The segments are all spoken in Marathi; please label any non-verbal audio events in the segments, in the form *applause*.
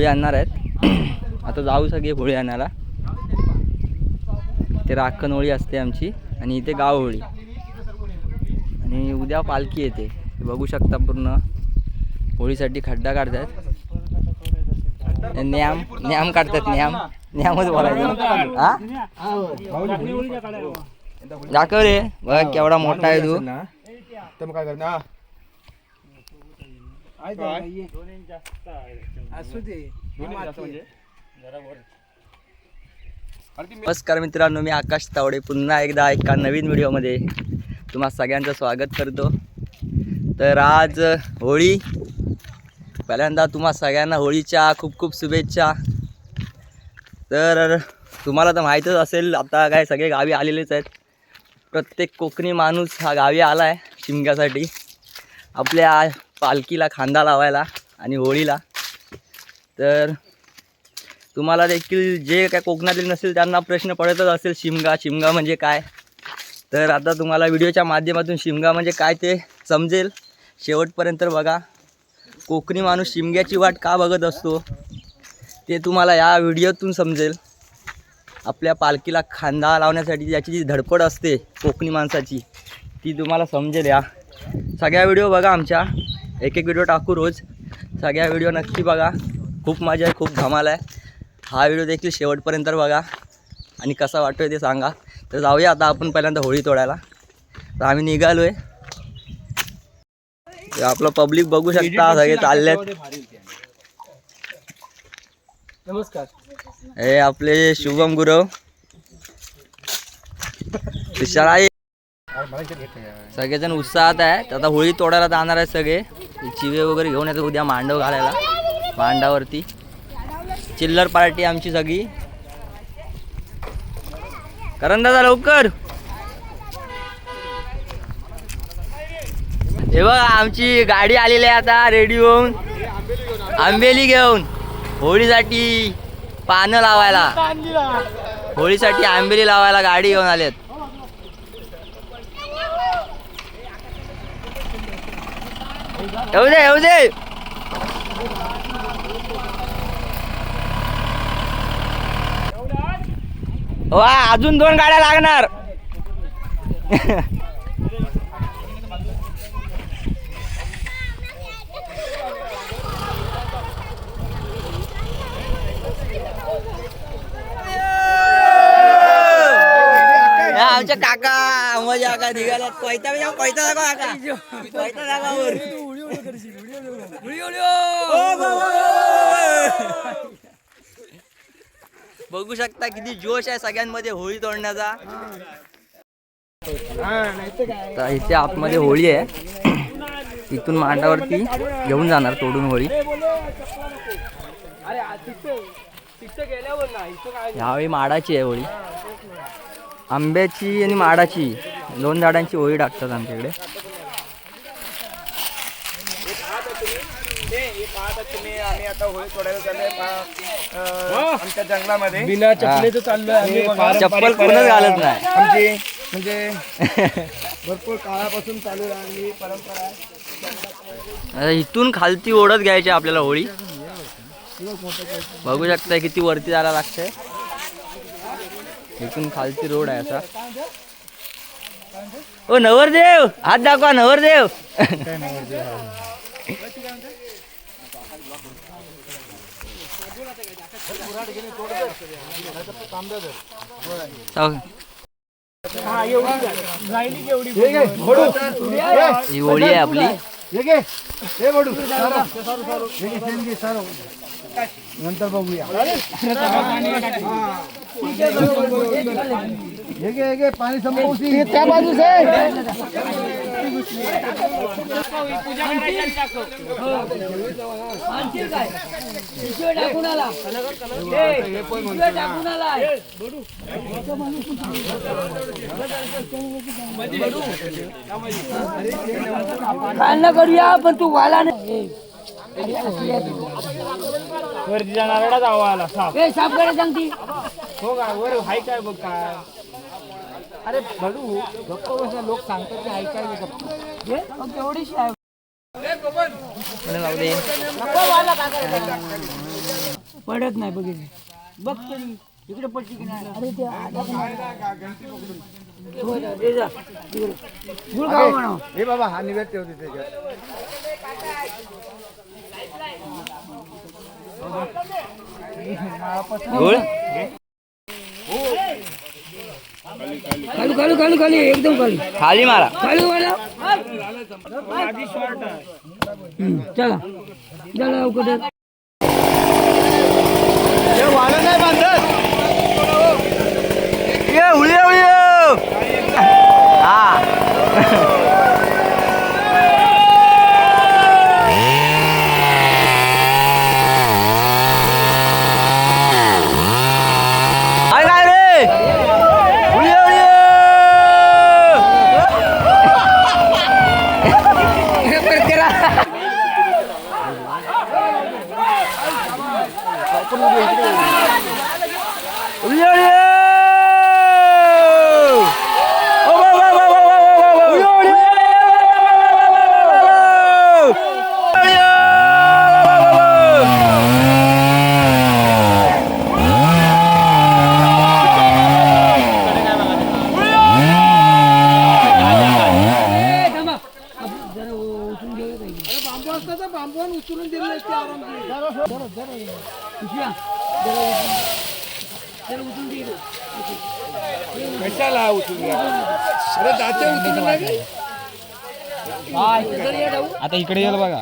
होळी आणणार आहेत. *clears throat* आता जाऊ सगळे होळी आणायला. ते राखण होळी असते आमची आणि इथे गाव होळी. आणि उद्या पालखी येते. बघू शकता पूर्ण. होळीसाठी खड्डा काढतात. न्याम न्याम काढतात न्याम. न्यामच बोलायचं. हा? दाखव रे. बघ केवढा मोठा आहे तू. काय? असू दे नमस्कार मित्रांनो मी आकाश तावडे. पुन्हा एकदा एका नवीन व्हिडिओमध्ये तुम्हा सगळ्यांचं स्वागत करतो. तर आज होळी. पहिल्यांदा तुम्हा सगळ्यांना होळीच्या खूप खूप शुभेच्छा. तर तुम्हाला तर माहीतच असेल आता काय सगळे गावी आलेलेच आहेत. प्रत्येक कोकणी माणूस हा गावी आला आहे शिमग्यासाठी. आपल्या पालखीला खांदा लावायला आणि होळीला. तर तुम्हाला देखील जे काय कोकणातील नसेल त्यांना प्रश्न पडतच असेल शिमगा शिमगा म्हणजे काय? तर आता तुम्हाला व्हिडिओच्या माध्यमातून शिमगा म्हणजे काय ते समजेल. शेवटपर्यंत बघा. कोकणी माणूस शिमग्याची वाट का बघत असतो ते तुम्हाला या व्हिडिओतून समजेल. आपल्या पालखीला खांदा लावण्यासाठी ज्याची जी धडपड असते कोकणी माणसाची ती तुम्हाला समजेल या. सगळ्या व्हिडिओ बघा आमच्या. एक एक व्हिडिओ टाकू रोज. सगळ्या व्हिडिओ नक्की बघा. खूप मजा आहे खूप धमाल आहे. हा व्हिडिओ देखील शेवटपर्यंत बघा. आणि कसा वाटतोय ते सांगा. तर जाऊया आता आपण पहिल्यांदा होळी तोडायला. तर आम्ही निघालो आहे आपलं पब्लिक बघू शकता सगळे चाललेत. नमस्कार. हे आपले शुभम गुरव. आहे सगळेजण उत्साहात आहे. आता होळी तोडायला जाणार आहेत सगळे. चिवे वगैरे घेऊन येतात उद्या मांडव घालायला. मांडावरती. चिल्लर पार्टी आमची सगळी. करण दादा लवकर. हे बघ आमची गाडी आलेली आहे आता रेडी होऊन. आंबेली घेऊन. होळीसाठी पानं लावायला. होळीसाठी आंबेली लावायला गाडी घेऊन आलेत. येऊ दे येऊ दे. वा अजून दोन गाड्या लागणार. आमच्या काका मजा काका निघाल्यात पैता बिजा दाखवा काका. पैसा दाखवा बघू शकता किती जोश आहे सगळ्यांमध्ये होळी तोडण्याचा तर इथे आतमध्ये होळी आहे इथून मांडावरती घेऊन जाणार तोडून होळी ह्यावेळी माडाची आहे होळी आंब्याची आणि माडाची दोन झाडांची होळी टाकतात आमच्याकडे तुम्ही आम्ही आता होळी तोडायला चाललोय. पा- अं, आमच्या जंगलामध्ये. बिना चपलेचं चाललोय आम्ही. बघा. चप्पल कोणच घालत नाही. आमची म्हणजे *laughs* भरपूर काळापासून चालू राहिली परंपरा आहे. आता इथून खालती ओढत घ्यायची आपल्याला होळी. बघू शकता किती वरती जायला लागतंय. इथून खालती रोड आहे असा. ओ नवरदेव! हात दाखवा नवरदेव. *laughs* ही होळी आहे आपली हे घे हे बडू सारा. हे घे, हे घे हे घे पाणी संपवशी त्या बाजूस काढणं करूया पण तू वाला नाही जाणारा जावा आला. साप ए साफ करे सांगती. हो का? वर हाय काय बघ काय? अरे बडू गप्प बसल्या लोक सांगतात काय बघ गप्प घे, मग तेवढीशी आहे. पडत नाही बघितलं बघ तरी इकडे पडली की नाही. अरे ते आडत नाही. हे म्हणा बाबा हा निवेद ठेवते त्याच्यात गोळ खाली खाली खाली खाली एकदम खाली खाली मारा खाली वाला हम्म, चला चला लवकर वाला आता इकडे येईल बघा.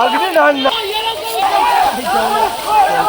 अगदी ना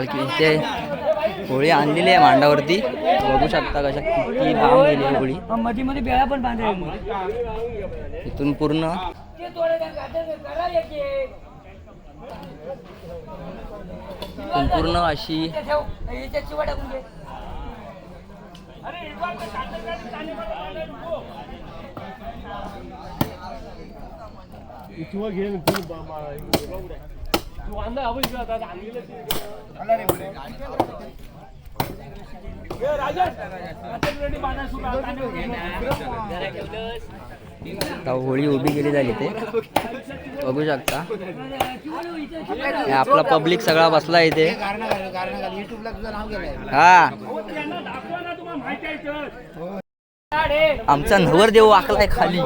इथे होळी आणलेली आहे मांडावरती. बघू शकता कशा किती लांब गेली आहे होळी. मध्ये मध्ये बेळा पण बांधायला इथून पूर्ण पूर्ण अशी आता होळी उभी केली झाली ते. बघू शकता. आपला पब्लिक सगळा बसला इथे. हा. आमचा नवरदेव वाकलाय खाली.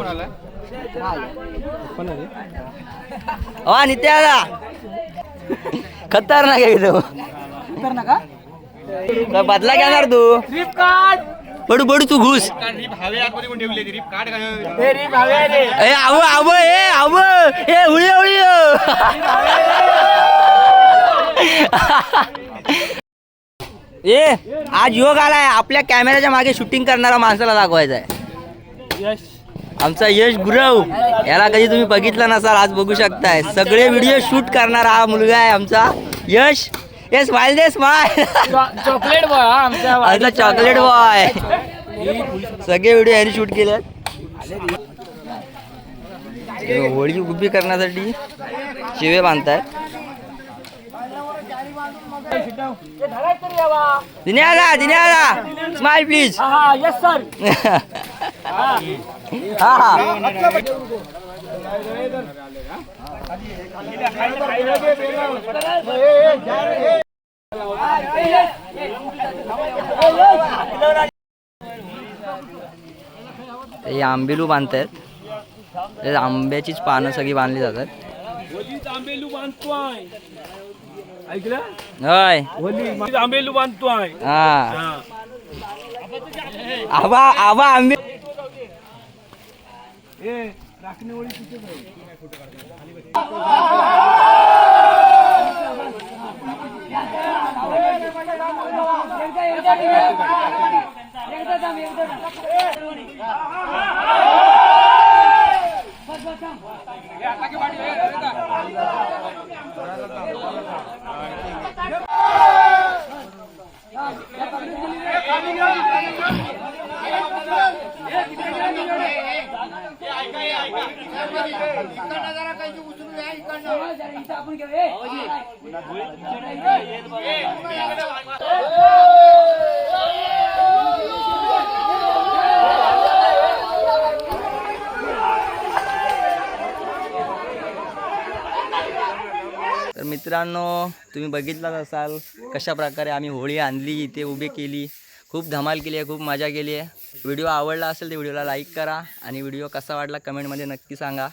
हा नित्या खतरनाक आहे तो. काय बदला घेणार तू? बडू बडू तू घुस. ए आव आव ए आव. ए उळी उळी ए आज योग आलाय. आपल्या कॅमेऱ्याच्या मागे शूटिंग करणारा माणसाला दाखवायचा आहे आमचा यश गुरव. याला कधी तुम्ही बघितलं नसाल आज बघू शकताय. सगळे व्हिडिओ शूट करणारा हा मुलगा आहे आमचा. यश ए स्माइल दे स्माइल चॉकलेट बॉय आमचा चॉकलेट बॉय. सगळे व्हिडिओ यांनी शूट केले होळी उभी करण्यासाठी शिवे बांधतायत. दिने आला दिने आला स्माइल प्लीज हा येस सर *laughs* हा हा. हे आंबेलू बांधतायत. आंब्याचीच पानं सगळी बांधली जातात. आंबेलू बांधतोय. ऐकलं? होय. आंबेलू बांधतोय. हा. आबा आबा आंबे ए राखने वाली पीछे Yeah, तर मित्रांनो तुम्ही बघितलाच असाल कशा प्रकारे आम्ही होळी आणली इथे उभी केली. खूप धमाल केली आहे खूप मजा केली आहे. व्हिडिओ आवडला असेल तर व्हिडिओला लाईक करा आणि व्हिडिओ कसा वाटला कमेंटमध्ये नक्की सांगा.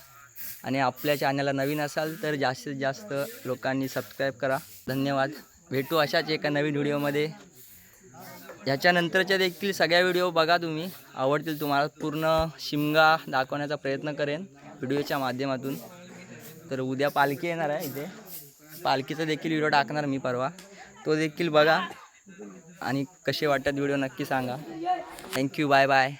आणि आपल्या चॅनलला नवीन असाल तर जास्तीत जास्त लोकांनी सबस्क्राईब करा. धन्यवाद. भेटू अशाच एका नवीन व्हिडिओमध्ये. ह्याच्यानंतरच्या देखील सगळ्या व्हिडिओ बघा तुम्ही. आवडतील तुम्हाला पूर्ण शिमगा दाखवण्याचा प्रयत्न करेन व्हिडिओच्या माध्यमातून. तर उद्या पालखी येणार आहे इथे. पालखीचा देखील व्हिडिओ टाकणार मी परवा. तो देखील बघा. आणि कसे वाटतात व्हिडिओ नक्की सांगा. Thank you bye bye